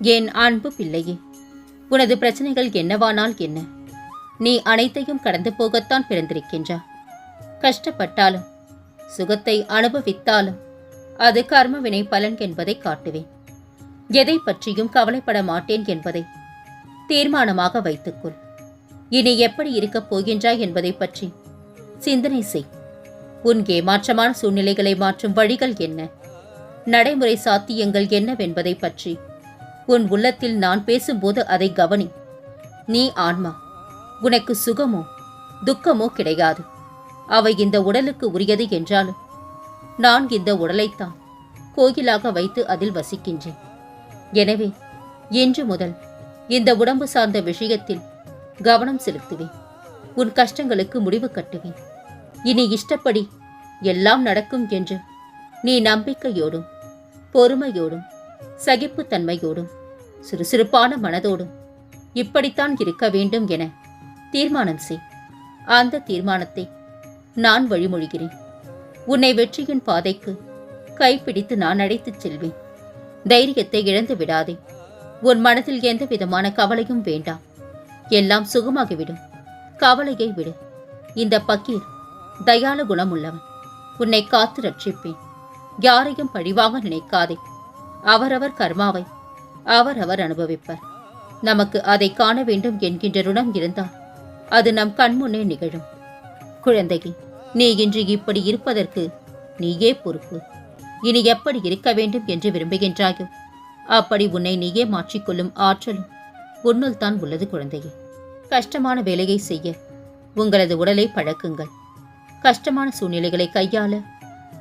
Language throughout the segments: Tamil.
என் அன்பு பிள்ளையே உனது பிரச்சனைகள் என்னவானால் என்ன? நீ அனைத்தையும் கடந்து போகத்தான் பிறந்திருக்கின்றா. கஷ்டப்பட்டாலும் சுகத்தை அனுபவித்தாலும் அது கர்மவினை பலன் என்பதை காட்டுவேன். எதை பற்றியும் கவலைப்பட மாட்டேன் என்பதை தீர்மானமாக வைத்துக்கொள். இனி எப்படி இருக்கப் போகின்றாய் என்பதை பற்றி சிந்தனை செய். உன் ஏமாற்றமான சூழ்நிலைகளை மாற்றும் வழிகள் என்ன? நடைமுறை சாத்தியங்கள் என்னவென்பதை பற்றி உன் உள்ளத்தில் நான் பேசும்போது அதை கவனி. நீ ஆன்மா. உனக்கு சுகமோ துக்கமோ கிடையாது. அவை இந்த உடலுக்கு உரியது என்றாலும் நான் இந்த உடலைத்தான் கோயிலாக வைத்து அதில் வசிக்கின்றேன். எனவே இன்று முதல் இந்த உடம்பு சார்ந்த விஷயத்தில் கவனம் செலுத்துவேன். உன் கஷ்டங்களுக்கு முடிவு கட்டுவேன். இனி இஷ்டப்படி எல்லாம் நடக்கும் என்று நீ நம்பிக்கையோடும் பொறுமையோடும் சகிப்புத்தன்மையோடும் சுறுசுறுப்பான மனதோடும் இப்படித்தான் இருக்க வேண்டும் என தீர்மானம் செய். அந்த தீர்மானத்தை நான் வழிமொழிகிறேன். உன்னை வெற்றியின் பாதைக்கு கைப்பிடித்து நான் அழைத்துச் செல்வேன். தைரியத்தை இழந்து விடாதே. உன் மனதில் எந்த விதமான கவலையும் வேண்டாம். எல்லாம் சுகமாகிவிடும். கவலையை விடு. இந்த பக்கீர் தயால குணமுள்ளவன். உன்னை காத்து ரட்சிப்பேன். யாரையும் பழிவாக நினைக்காதே. அவரவர் கர்மாவை. அவரவர் அனுபவிப்பர். நமக்கு அதை காண வேண்டும் என்கின்ற ருணம் இருந்தால் அது நம் கண்முன்னே நிகழும். குழந்தையே நீ இன்று இப்படி இருப்பதற்கு நீயே பொறுப்பு. இனி எப்படி இருக்க வேண்டும் என்று விரும்புகின்றாயோ அப்படி உன்னை நீயே மாற்றிக்கொள்ளும் ஆற்றலும் உன்னுள் தான் உள்ளது குழந்தையே. கஷ்டமான வேலையை செய்ய உங்களது உடலை பழக்குங்கள். கஷ்டமான சூழ்நிலைகளை கையாள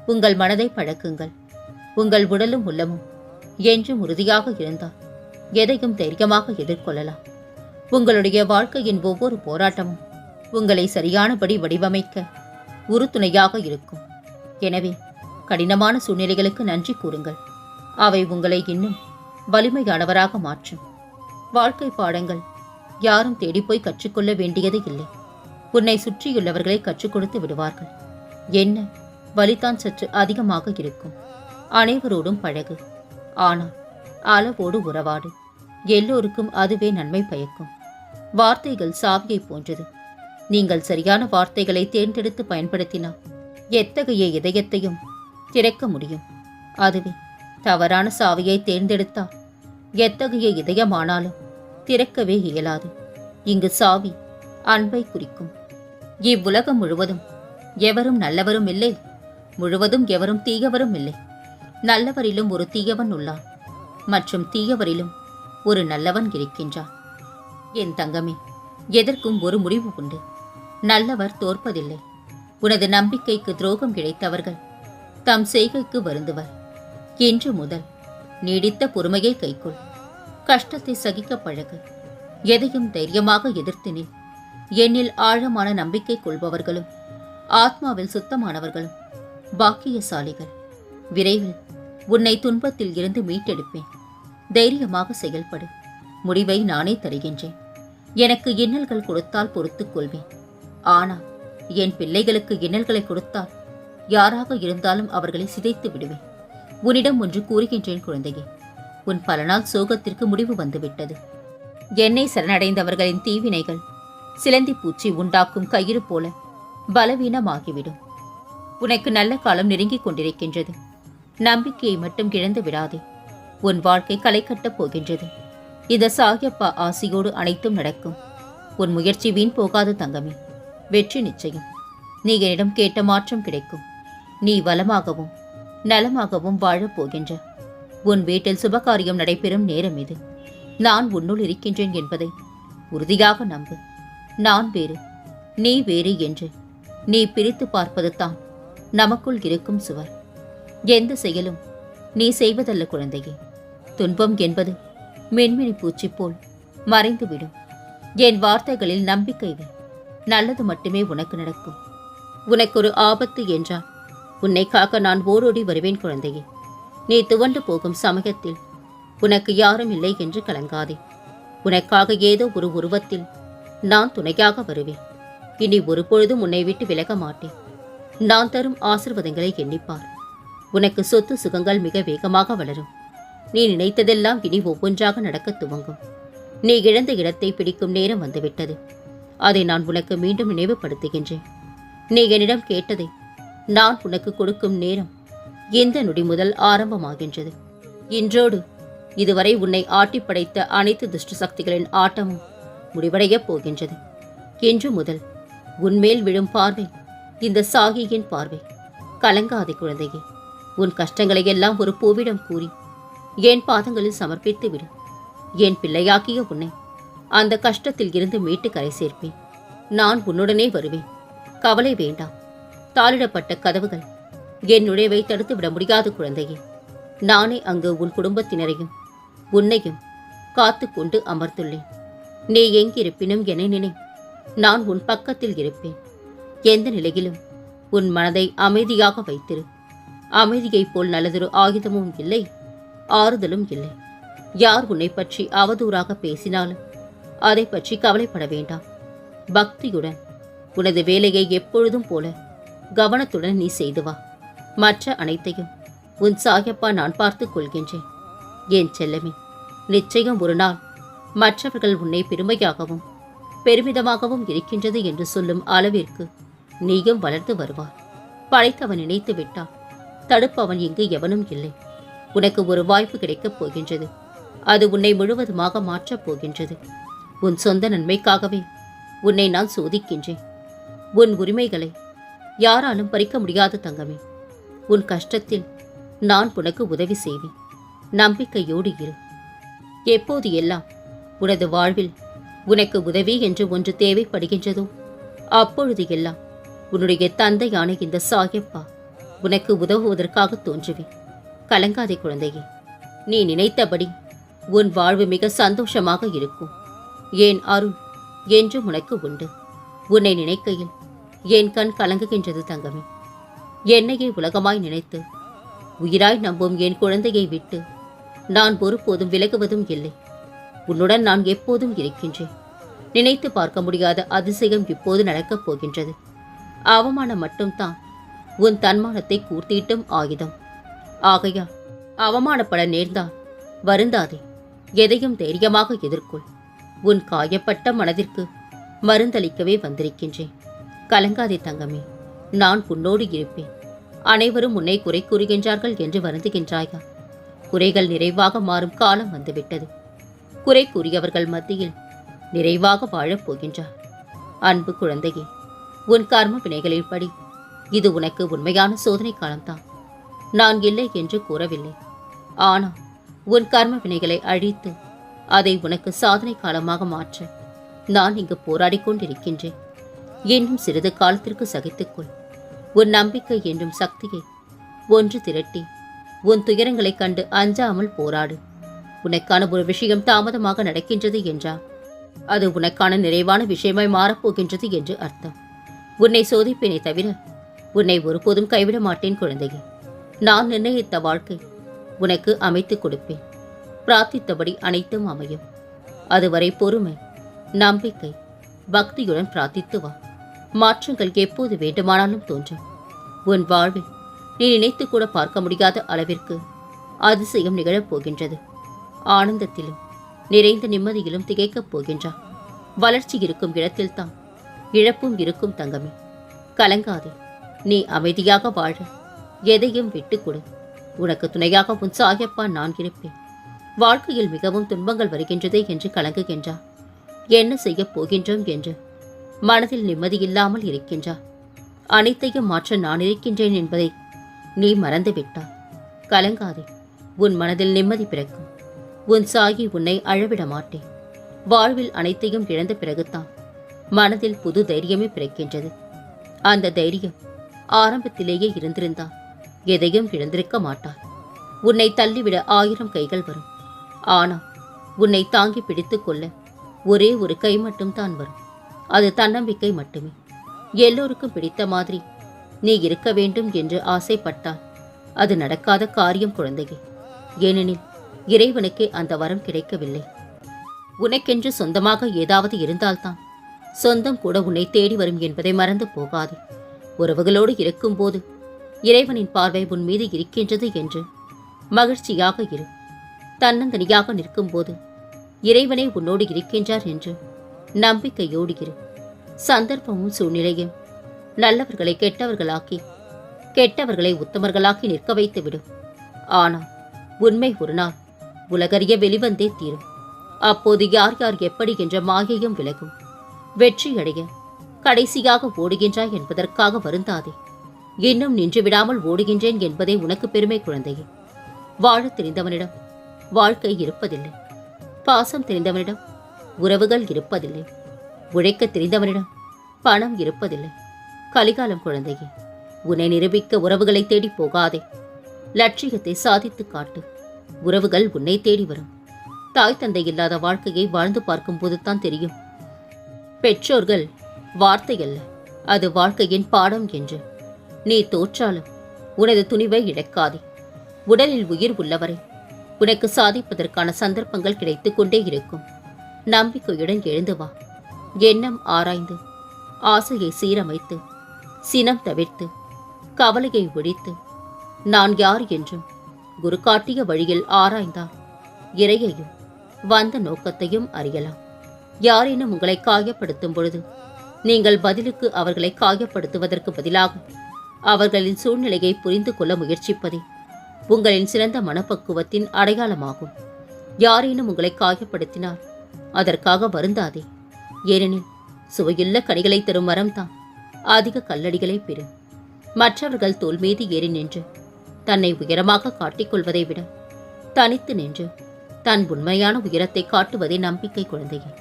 உங்கள் மனதை பழக்குங்கள். உங்கள் உடலும் உள்ளமும் என்றும் உறுதியாக இருந்தால் எதையும் தைரியமாக எதிர்கொள்ளலாம். உங்களுடைய வாழ்க்கையின் ஒவ்வொரு போராட்டமும் உங்களை சரியானபடி வடிவமைக்க உறுதுணையாக இருக்கும். எனவே கடினமான சூழ்நிலைகளுக்கு நன்றி கூறுங்கள். அவை உங்களை இன்னும் வலிமையானவராக மாற்றும். வாழ்க்கை பாடங்கள் யாரும் தேடிப்போய் கற்றுக்கொள்ள வேண்டியது இல்லை. உன்னை சுற்றியுள்ளவர்களை கற்றுக் கொடுத்து விடுவார்கள். என்ன? வலிதான் சற்று அதிகமாக இருக்கும். அனைவரோடும் பழகு. ஆனால் அளவோடு உறவாடு. எல்லோருக்கும் அதுவே நன்மை பயக்கும். வார்த்தைகள் சாவியை போன்றது. நீங்கள் சரியான வார்த்தைகளை தேர்ந்தெடுத்து பயன்படுத்தினால் எத்தகைய இதயத்தையும் திறக்க முடியும்? அதுவே தவறான சாவியை தேர்ந்தெடுத்தால் எத்தகைய இதயமானாலும் திறக்கவே இயலாது. இங்கு சாவி அன்பை குறிக்கும். இவ்வுலகம் முழுவதும் எவரும் நல்லவரும் இல்லை முழுவதும் எவரும் தீயவரும் இல்லை. நல்லவரிலும் ஒரு தீயவன் உள்ளான். மற்றும் தீயவரிலும் ஒரு நல்லவன் இருக்கின்றான். என் தங்கமே எதற்கும் ஒரு முடிவு உண்டு. நல்லவர் தோற்பதில்லை. உனது நம்பிக்கைக்கு துரோகம் இழைத்தவர்கள் தம் செய்கைக்கு வருந்துவர். இன்று முதல் நீடித்த பொறுமையை கைக்கொள். கஷ்டத்தை சகிக்க பழகு. எதையும் தைரியமாக எதிர்த்து நில். என்னில் ஆழமான நம்பிக்கை கொள்பவர்களும் ஆத்மாவில் சுத்தமானவர்களும் பாக்கியசாலிகள். விரைவில் உன்னை துன்பத்தில் இருந்து மீட்டெடுப்பேன். தைரியமாக செயல்படு. முடிவை நானே தருகின்றேன். எனக்கு இன்னல்கள் கொடுத்தால் பொறுத்துக் கொள்வேன். ஆனால் என் பிள்ளைகளுக்கு இன்னல்களை கொடுத்தால் யாராக இருந்தாலும் அவர்களை சிதைத்து விடுவேன். உன்னிடம் ஒன்று கூறுகின்றேன் குழந்தையே. உன் பல நாள் சோகத்திற்கு முடிவு வந்துவிட்டது. என்னை சரணடைந்தவர்களின் தீவினைகள் சிலந்தி பூச்சி உண்டாக்கும் கயிறு போல பலவீனமாகிவிடும். உனக்கு நல்ல காலம் நெருங்கிக் கொண்டிருக்கின்றது. நம்பிக்கையை மட்டும் இழந்து விடாதே. உன் வாழ்க்கை களை கட்டப் போகின்றது. இந்த சாகியப்பா ஆசையோடு அனைத்தும் நடக்கும். உன் முயற்சி வீண் போகாது தங்கமே. வெற்றி நிச்சயம். நீ என்னிடம் கேட்ட மாற்றம் கிடைக்கும். நீ வளமாகவும் நலமாகவும் வாழப் போகின்ற. உன் வீட்டில் சுபகாரியம் நடைபெறும் நேரம் இது. நான் உன்னுள் இருக்கின்றேன் என்பதை உறுதியாக நம்பு. நான் வேறு நீ வேறு என்று. நீ பிரித்து பார்ப்பது தான் நமக்குள் இருக்கும் சுவர். எந்த செயலும் நீ செய்வதல்ல குழந்தையே. துன்பம் என்பது மென்மினி பூச்சி போல் மறைந்துவிடும். என் வார்த்தைகளில் நம்பிக்கை வை. நல்லது மட்டுமே உனக்கு நடக்கும். உனக்கு ஒரு ஆபத்து என்றால் உன்னை காக்க நான் ஓரோடி வருவேன் குழந்தையே. நீ துவண்டு போகும் சமயத்தில் உனக்கு யாரும் இல்லை என்று கலங்காதே. உனக்காக ஏதோ ஒரு உருவத்தில் நான் துணையாக வருவேன். இனி ஒருபொழுதும் உன்னை விட்டு விலக மாட்டேன். நான் தரும் ஆசிர்வாதங்களை எண்ணிப்பார். உனக்கு சொத்து சுகங்கள் மிக வேகமாக வளரும். நீ நினைத்ததெல்லாம் இனி ஒவ்வொன்றாக நடக்கத் துவங்கும். நீ இழந்த இடத்தை பிடிக்கும் நேரம் வந்துவிட்டது. அதை நான் உனக்கு மீண்டும் நினைவுபடுத்துகின்றேன். நீ என்னிடம் கேட்டதை நான் உனக்கு கொடுக்கும் நேரம் இந்த நொடி முதல் ஆரம்பமாகின்றது. இன்றோடு இதுவரை உன்னை ஆட்டி படைத்த அனைத்து துஷ்ட சக்திகளின் ஆட்டமும் முடிவடையப் போகின்றது. இன்று முதல் உன்மேல் விழும் பார்வை இந்த சாகியின் பார்வை. கலங்காதே குழந்தையே. உன் கஷ்டங்களை எல்லாம் ஒரு பூவிடம் கூறி என் பாதங்களில் சமர்ப்பித்து விடு என் பிள்ளையாக்கிய உன்னை அந்த கஷ்டத்தில் இருந்து மீட்டு கரை சேர்ப்பேன். நான் உன்னுடனே வருவேன். கவலை வேண்டாம். தாளிடப்பட்ட கதவுகள் என் நுழைவை தடுத்து விட முடியாது குழந்தையே. நானே அங்கு உன் குடும்பத்தினரையும் உன்னையும் காத்து கொண்டு அமர்ந்துள்ளேன். நீ எங்கிருப்பினும் என நினை நான் உன் பக்கத்தில் இருப்பேன். எந்த நிலையிலும் உன் மனதை அமைதியாக வைத்திரு. அமைதியைப் போல் நல்லதொரு ஆயுதமும் இல்லை ஆறுதலும் இல்லை. யார் உன்னை பற்றி அவதூறாக பேசினாலும் அதை பற்றி கவலைப்பட வேண்டாம். பக்தியுடன் உனது வேலையை எப்பொழுதும் போல கவனத்துடன் நீ செய்து வா. மற்ற அனைத்தையும் உன் சாயப்பா நான் பார்த்துக் கொள்கின்றேன். என் செல்லமே நிச்சயம் ஒரு நாள் மற்றவர்கள் உன்னை பெருமையாகவும் பெருமிதமாகவும் இருக்கின்றது என்று சொல்லும் அளவிற்கு நீயும் வளர்ந்து வருவார் படைத்தவன் நினைத்து விட்டான் தடுப்பவன் இங்கு எவனும் இல்லை. உனக்கு ஒரு வாய்ப்பு கிடைக்கப் போகின்றது. அது உன்னை முழுவதுமாக மாற்றப் போகின்றது. உன் சொந்த நன்மைக்காகவே உன்னை நான் சோதிக்கின்றேன். உன் உரிமைகளை யாராலும் பறிக்க முடியாது தங்கமே உன் கஷ்டத்தில் நான் உனக்கு உதவி செய்வேன். நம்பிக்கையோடு இரு. எப்போது எல்லாம் உனது வாழ்வில் உனக்கு உதவி என்று ஒன்று தேவைப்படுகின்றதோ அப்பொழுது எல்லாம் உன்னுடைய தந்தையான இந்த சாயப்பா உனக்கு உதவுவதற்காக தோன்றுவேன். கலங்காதே குழந்தையே. நீ நினைத்தபடி உன் வாழ்வு மிக சந்தோஷமாக இருக்கும். ஏன் அருள் என்றும் உனக்கு உண்டு. உன்னை நினைக்கையில் என் கண் கலங்குகின்றது தங்கமே. என்னையே உலகமாய் நினைத்து உயிராய் நம்பும் என் குழந்தையை விட்டு நான் ஒருபோதும் விலகுவதும் இல்லை. உன்னுடன் நான் எப்போதும் இருக்கின்றேன். நினைத்து பார்க்க முடியாத அதிசயம் இப்போது நடக்கப் போகின்றது. அவமானம் மட்டும்தான் உன் தன்மானத்தை கூர்த்திட்டும் ஆயுதம். ஆகையா அவமானப்பட நேர்ந்தால் வருந்தாதே எதையும் தைரியமாக எதிர்கொள். உன் காயப்பட்ட மனதிற்கு மருந்தளிக்கவே வந்திருக்கின்றேன். கலங்காதே தங்கமே நான் உன்னோடு இருப்பேன். அனைவரும் உன்னை குறை கூறுகின்றார்கள் என்று வருந்துகின்றாயா? குறைகள் நிறைவாக மாறும் காலம் வந்துவிட்டது. குறை கூறியவர்கள் மத்தியில் நிறைவாக வாழப் போகின்றார். அன்பு குழந்தையே உன் கர்ம வினைகளின்படி இது உனக்கு உண்மையான சோதனை காலம்தான். நான் இல்லை என்று கூறவில்லை. ஆனால் உன் கர்ம வினைகளை அழித்து அதை உனக்கு சாதனை காலமாக மாற்ற நான் இங்கு போராடிக் கொண்டிருக்கின்றேன். இன்னும் சிறிது காலத்திற்கு சகித்துக்கொள். உன் நம்பிக்கை என்னும் சக்தியை ஒன்று திரட்டி உன் துயரங்களைக் கண்டு அஞ்சாமல் போராடு. உனக்கான ஒரு விஷயம் தாமதமாக நடக்கின்றது என்றால் அது உனக்கான நிறைவான விஷயமாய் மாறப்போகின்றது என்று அர்த்தம். உன்னை சோதிப்பேனே தவிர உன்னை ஒருபோதும் கைவிட மாட்டேன் குழந்தையே. நான் நிர்ணயித்த வாழ்க்கை உனக்கு அமைத்துக் கொடுப்பேன். பிரார்த்தித்தபடி அனைத்தும் அமையும். அதுவரை பொறுமை நம்பிக்கை பக்தியுடன் பிரார்த்தித்து வா. மாற்றங்கள் எப்போது வேண்டுமானாலும் தோன்றும். உன் வாழ்வில் நீ நினைத்து கூட பார்க்க முடியாத அளவிற்கு அதிசயம் நிகழப் போகின்றது. ஆனந்தத்திலும் நிறைந்த நிம்மதியிலும் திகைக்கப் போகின்றான் வளர்ச்சி இருக்கும் இடத்தில்தான் இழப்பும் இருக்கும் தங்கமே. கலங்காதே. நீ அமைதியாக வாழ. எதையும் விட்டுக்கொடு உனக்கு துணையாக உன் சாயப்பா நான் இருப்பேன். வாழ்க்கையில் மிகவும் துன்பங்கள் வருகின்றதே என்று கலங்குகின்றார் என்ன செய்யப் போகின்றோம் என்று மனதில் நிம்மதியில்லாமல் இருக்கின்றார் அனைத்தையும் மாற்ற நான் இருக்கின்றேன் என்பதை நீ மறந்துவிட்டாய். கலங்காதே. உன் மனதில் நிம்மதி பிறக்கும். உன் சாகி உன்னை அழவிட மாட்டேன் வாழ்வில் அனைத்தையும் இழந்த பிறகுதான் மனதில் புது தைரியமே பிறக்கின்றது. அந்த தைரியம் ஆரம்பத்திலேயே இருந்திருந்தால் எதையும் இழந்திருக்க மாட்டாய் உன்னை தள்ளிவிட ஆயிரம் கைகள் வரும். ஆனால் உன்னை தாங்கி பிடித்துக் கொள்ள ஒரே ஒரு கை மட்டும் தான் வரும். அது தன்னம்பிக்கை மட்டுமே. எல்லோருக்கும் பிடித்த மாதிரி நீ இருக்க வேண்டும் என்று ஆசைப்பட்டால் அது நடக்காத காரியம் குழந்தையே. ஏனெனில் இறைவனுக்கே அந்த வரம் கிடைக்கவில்லை. உனக்கென்று சொந்தமாக ஏதாவது இருந்தால்தான் சொந்தம் கூட உன்னை தேடி வரும் என்பதை மறந்து போகாதே. உறவுகளோடு இருக்கும்போது இறைவனின் பார்வை உன் மீது இருக்கின்றது என்று மகிழ்ச்சியாக இரு. தன்னந்தனியாக நிற்கும்போது இறைவனே உன்னோடு இருக்கின்றார் என்று நம்பிக்கையோடு இரு. சந்தர்ப்பமும் சூழ்நிலையும் நல்லவர்களை கெட்டவர்களாக்கி கெட்டவர்களை உத்தமர்களாக்கி நிற்க வைத்து விடும் ஆனால் உண்மை ஒரு நாள் உலகறிய வெளிவந்தே தீரும். அப்போது யார் யார் எப்படி என்ற மாயையும் விலகும். வெற்றியடைய கடைசியாக ஓடுகின்றாய் என்பதற்காக வருந்தாதே. இன்னும் நின்று விடாமல் ஓடுகின்றேன் என்பதே உனக்கு பெருமை குழந்தையே. வாழத் தெரிந்தவனிடம் வாழ்க்கை இருப்பதில்லை. பாசம் தெரிந்தவனிடம் உறவுகள் இருப்பதில்லை. உழைக்கத் தெரிந்தவனிடம் பணம் இருப்பதில்லை. கலிகாலம் குழந்தையே உன்னை நிரூபிக்க உறவுகளை தேடி போகாதே. லட்சியத்தை சாதித்து காட்டு. உறவுகள் உன்னை தேடி வரும். தாய் தந்தை இல்லாத வாழ்க்கையை வாழ்ந்து பார்க்கும்போது தான் தெரியும். பெற்றோர்கள் வார்த்தை அல்ல அது வாழ்க்கையின் பாடம் என்று. நீ தோற்றாலும் உனது துணிவை இழக்காதே. உடலில் உயிர் உள்ளவரை உனக்கு சாதிப்பதற்கான சந்தர்ப்பங்கள் கிடைத்துக் கொண்டே இருக்கும். நம்பிக்கையுடன் எழுந்து வா. எண்ணம் ஆராய்ந்து ஆசையை சீரமைத்து சினம் தவிர்த்து கவலையை ஒழித்து நான் யார் என்றும் குரு காட்டிய வழியில் ஆராய்ந்தால் இறையையும் வந்த நோக்கத்தையும் அறியலாம். யாரேனும் உங்களை காயப்படுத்தும் பொழுது நீங்கள் பதிலுக்கு அவர்களை காயப்படுத்துவதற்கு பதிலாக அவர்களின் சூழ்நிலையை புரிந்து கொள்ள முயற்சிப்பதே உங்களின் சிறந்த மனப்பக்குவத்தின் அடையாளமாகும். யாரேனும் உங்களை காயப்படுத்தினால் அதற்காக வருந்தாதே. ஏனெனில் சுவையுள்ள கனிகளை தரும் மரம்தான். அதிக கல்லடிகளை பெறும். மற்றவர்கள் தோல் மீது ஏறி நின்று தன்னை உயரமாக காட்டிக்கொள்வதை விட தனித்து நின்று தன் உண்மையான உயரத்தை காட்டுவதே நம்பிக்கை குழந்தையே.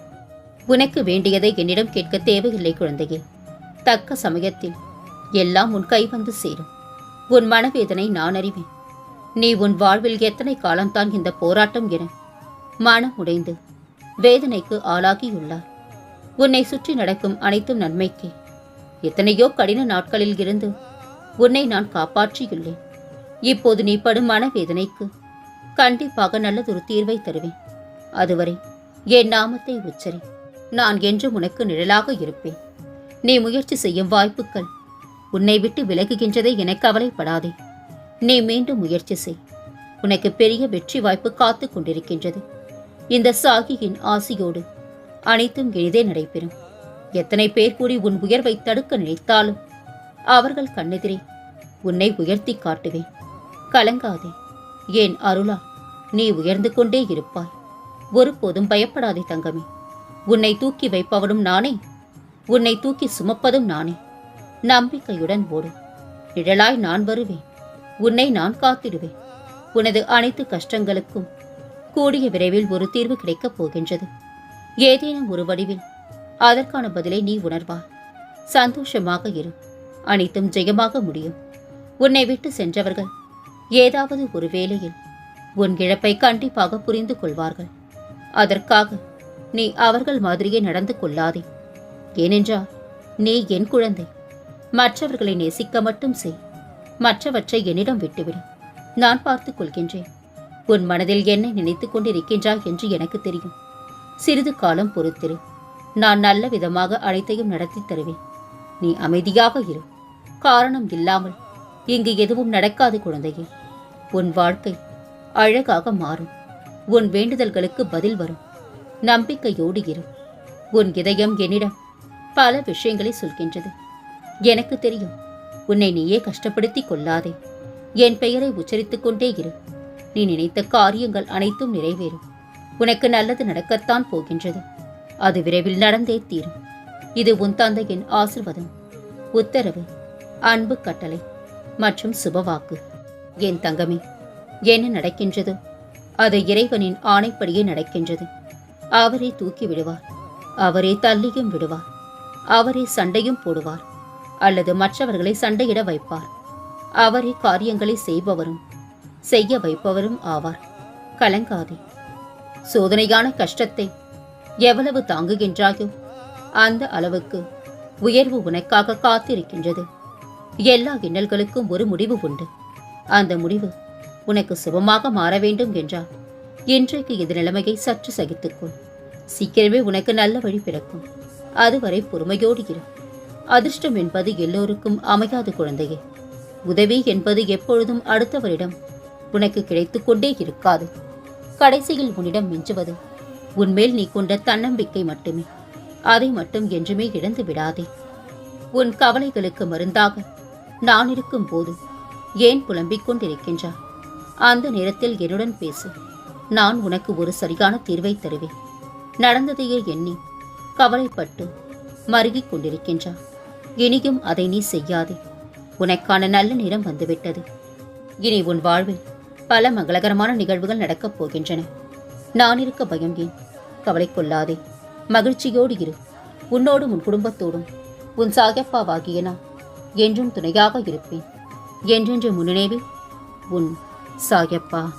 உனக்கு வேண்டியதை என்னிடம் கேட்க தேவையில்லை குழந்தையே. தக்க சமயத்தில் எல்லாம் உன் கை வந்து சேரும். உன் மனவேதனை நான் அறிவேன். நீ உன் வாழ்வில் எத்தனை காலம்தான் இந்த போராட்டம் என மனம் உடைந்து வேதனைக்கு ஆளாகியுள்ளார். உன்னை சுற்றி நடக்கும் அனைத்தும் நன்மைக்கே. எத்தனையோ கடின நாட்களில் இருந்து உன்னை நான் காப்பாற்றியுள்ளேன். இப்போது நீ படும் மனவேதனைக்கு கண்டிப்பாக நல்லதொரு தீர்வை தருவேன். அதுவரை என் நாமத்தை உச்சரி நான் என்றும் உனக்கு நிழலாக இருப்பேன். நீ முயற்சி செய்யும் வாய்ப்புகள் உன்னை விட்டு விலகுகின்றதை என கவலைப்படாதே. நீ மீண்டும் முயற்சி செய். உனக்கு பெரிய வெற்றி வாய்ப்பு காத்து கொண்டிருக்கின்றது. இந்த சாகியின் ஆசியோடு அனைத்தும் எளிதே நடைபெறும். எத்தனை பேர் கூடி உன் உயர்வை தடுக்க நினைத்தாலும் அவர்கள் கண்ணெதிரே உன்னை உயர்த்தி காட்டுவேன். கலங்காதே. ஏன் அருளா நீ உயர்ந்து கொண்டே இருப்பாய். ஒருபோதும் பயப்படாதே தங்கமே. உன்னை தூக்கி வைப்பவனும் நானே. உன்னை தூக்கி சுமப்பதும் நானே. நம்பிக்கையுடன் ஓடு. நிழலாய் நான் வருவேன். உன்னை நான் காத்திடுவேன். உனது அனைத்து கஷ்டங்களுக்கும் கூடிய விரைவில் ஒரு தீர்வு கிடைக்கப் போகின்றது. ஏதேனும் ஒரு வடிவில் அதற்கான பதிலை நீ உணர்வாய் சந்தோஷமாக இரு. அனைத்தும் ஜெயமாக முடியும். உன்னை விட்டு சென்றவர்கள் ஏதாவது ஒரு வேளையில் உன் இழப்பை கண்டிப்பாக புரிந்து கொள்வார்கள். அதற்காக நீ அவர்கள் மாதிரியே நடந்து கொள்ளாதே. ஏனென்றால் நீ என் குழந்தை. மற்றவர்களை நேசிக்க மட்டும் செய். மற்றவற்றை என்னிடம் விட்டுவிடு. நான் பார்த்துக் கொள்கின்றேன். உன் மனதில் என்னை நினைத்துக் கொண்டிருக்கின்றாய் என்று எனக்கு தெரியும். சிறிது காலம் பொறுத்திரு. நான் நல்ல விதமாக அனைத்தையும் நடத்தித் தருவேன். நீ அமைதியாக இரு. காரணம் இல்லாமல் இங்கு எதுவும் நடக்காது குழந்தையே. உன் வாழ்க்கை அழகாக மாறும். உன் வேண்டுதல்களுக்கு பதில் வரும். நம்பிக்கையோடு இரு. உன் இதயம் என்னிடம் பல விஷயங்களை சொல்கின்றது. எனக்கு தெரியும் உன்னை நீயே கஷ்டப்படுத்திக் கொள்ளாதே. என் பெயரை உச்சரித்துக் கொண்டே இரு. நீ நினைத்த காரியங்கள் அனைத்தும் நிறைவேறும். உனக்கு நல்லது நடக்கத்தான் போகின்றது. அது விரைவில் நடந்தே தீரும். இது உன் தந்தையின் ஆசிர்வாதம் உத்தரவு அன்பு கட்டளை மற்றும் சுபவாக்கு. என் தங்கமே என்ன நடக்கின்றதோ? அது இறைவனின் ஆணைப்படியே நடக்கின்றது. அவரே தூக்கி விடுவார். அவரே தள்ளியும் விடுவார். அவரே சண்டையும் போடுவார். அல்லது மற்றவர்களை சண்டையிட வைப்பார். அவரே காரியங்களை செய்பவரும் செய்ய வைப்பவரும் ஆவார். கலங்காதே. சோதனையான கஷ்டத்தை எவ்வளவு தாங்குகின்றாயோ அந்த அளவுக்கு உயர்வு உனக்காக காத்திருக்கின்றது. எல்லா இன்னல்களுக்கும் ஒரு முடிவு உண்டு. அந்த முடிவு உனக்கு சுபமாக மாற வேண்டும் என்றால் இன்றைக்கு இது நிலைமையை சற்று சகித்துக்கொள். சீக்கிரமே உனக்கு நல்ல வழி பிறக்கும். அதுவரை பொறுமையோடு இரு. அதிர்ஷ்டம் என்பது எல்லோருக்கும் அமையாது குழந்தையே. உதவி என்பது எப்பொழுதும் அடுத்தவரிடம் உனக்கு கிடைத்துக் கொண்டே இருக்காது. கடைசியில் உன்னிடம் மிஞ்சுவது உன்மேல் நீ கொண்ட தன்னம்பிக்கை மட்டுமே. அதை மட்டும் என்றுமே இழந்து விடாதே. உன் கவலைகளுக்கு மருந்தாக நான் இருக்கும் போது ஏன் புலம்பிக் கொண்டிருக்கின்றார் அந்த நேரத்தில் என்னுடன் பேசு. நான் உனக்கு ஒரு சரியான தீர்வை தருவேன். நடந்ததையே எண்ணி கவலைப்பட்டு மருகிக் கொண்டிருக்கின்றா இனியும் அதை நீ செய்யாதே. உனக்கான நல்ல நேரம் வந்துவிட்டது. இனி உன் வாழ்வில் பல மங்களகரமான நிகழ்வுகள் நடக்கப் போகின்றன. நான் இருக்க பயம் ஏன்? கவலை கொள்ளாதே. மகிழ்ச்சியோடு இரு. உன்னோடும் உன் குடும்பத்தோடும் உன் சாகப்பாவாகிய நான் என்றும் துணையாக இருப்பேன். என்றென்று முன்னினைவில் உன் சாயப்பா